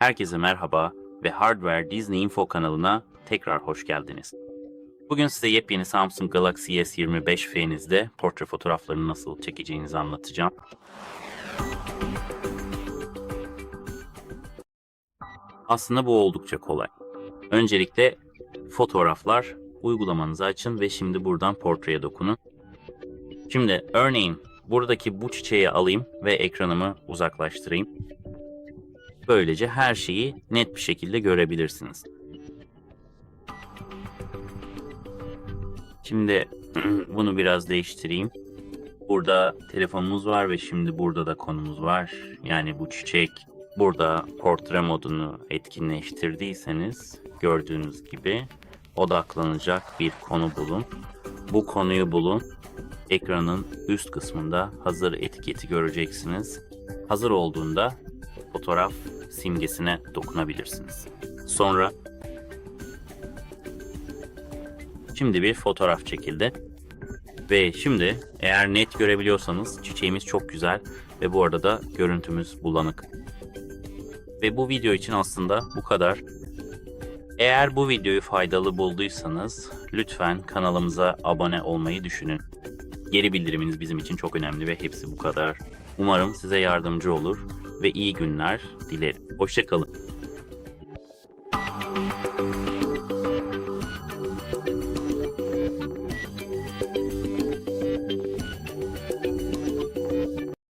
Herkese merhaba ve Hardware Disney Info kanalına tekrar hoş geldiniz. Bugün size yepyeni Samsung Galaxy S25 F'nizde portre fotoğraflarını nasıl çekeceğinizi anlatacağım. Aslında bu oldukça kolay. Öncelikle fotoğraflar uygulamanızı açın ve şimdi buradan portreye dokunun. Şimdi örneğin buradaki bu çiçeği alayım ve ekranımı uzaklaştırayım. Böylece her şeyi net bir şekilde görebilirsiniz. Şimdi bunu biraz değiştireyim. Burada telefonumuz var ve şimdi burada da konumuz var. Yani bu çiçek burada portre modunu etkinleştirdiyseniz gördüğünüz gibi odaklanacak bir konu bulun. Bu konuyu bulun. Ekranın üst kısmında hazır etiketi göreceksiniz. Hazır olduğunda fotoğraf simgesine dokunabilirsiniz. Sonra şimdi bir fotoğraf çekildi. Ve şimdi eğer net görebiliyorsanız çiçeğimiz çok güzel ve bu arada da görüntümüz bulanık. Ve bu video için aslında bu kadar. Eğer bu videoyu faydalı bulduysanız lütfen kanalımıza abone olmayı düşünün. Geri bildiriminiz bizim için çok önemli ve hepsi bu kadar. Umarım size yardımcı olur ve iyi günler dilerim. Hoşçakalın.